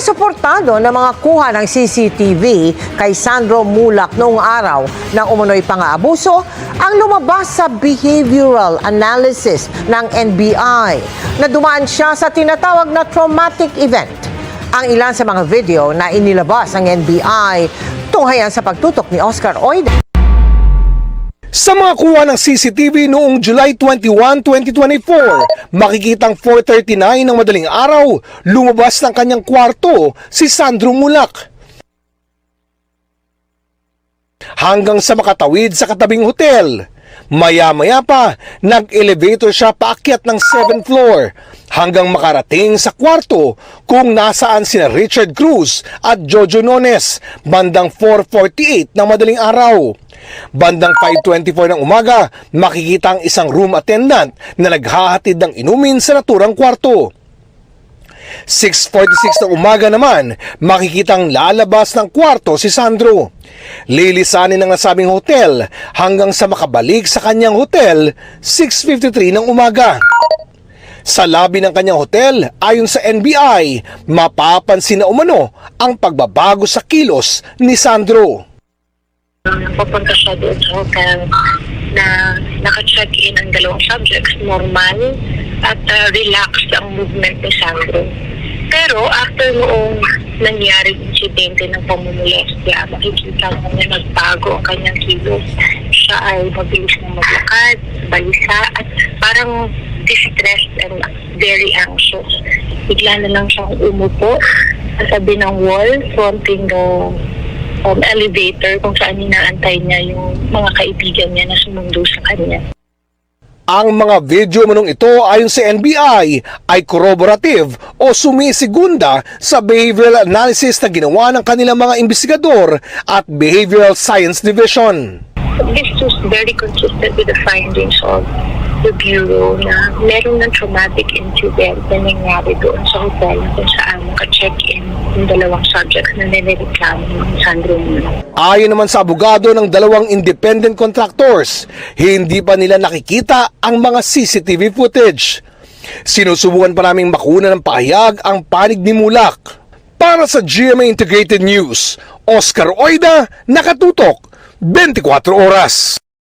suportado ng mga kuha ng CCTV kay Sandro Mulak noong araw ng umunoy pang-aabuso ang lumabas sa behavioral analysis ng NBI na dumaan siya sa tinatawag na traumatic event. Ang ilan sa mga video na inilabas ng NBI tunghayan sa pagtutok ni Oscar Oida. Sa mga kuha ng CCTV noong July 21, 2024, makikitang 4.39 ng madaling araw, lumabas ng kanyang kwarto si Sandro Mulak. Hanggang sa makatawid sa katabing hotel. Maya-maya pa, nag-elevator siya paakyat ng 7th floor hanggang makarating sa kwarto kung nasaan sina Richard Cruz at Jojo Nones bandang 4.48 ng madaling araw. Bandang 5.24 ng umaga, makikita ang isang room attendant na naghahatid ng inumin sa naturang kwarto. 6.46 ng umaga naman, makikitang lalabas ng kwarto si Sandro. Lilisanin ng nasabing hotel hanggang sa makabalik sa kanyang hotel 6.53 ng umaga. Sa labi ng kanyang hotel, ayon sa NBI, mapapansin na umano ang pagbabago sa kilos ni Sandro. Papunta siya doon sa hotel na naka-check-in ang dalawang subjects, normal at uh, relaxed ang movement ni Sandro. Pero after noong nangyari insidente ng pamumulestya, makikita mo na nagbago ang kanyang kilos. Siya ay mabilis na maglakad, balisa, at parang distressed and very anxious. Bigla na lang siyang umupo sa tabi ng wall, fronting the um, elevator kung saan inaantay niya yung mga kaibigan niya na sumundo sa kanya. Ang mga video manong ito ayon sa NBI ay corroborative o sumisigunda sa behavioral analysis na ginawa ng kanilang mga investigador at Behavioral Science Division. This was very consistent with the findings of the Bureau na meron ng traumatic incident na nangyari doon sa hotel kung saan naka-check-in yung dalawang subjects na nireklamo ng Sandro Muna. Ayon naman sa abogado ng dalawang independent contractors, hindi pa nila nakikita ang mga CCTV footage. Sinusubukan pa naming makuna ng pahayag ang panig ni Mulak. Para sa GMA Integrated News, Oscar Oida, nakatutok, 24 oras.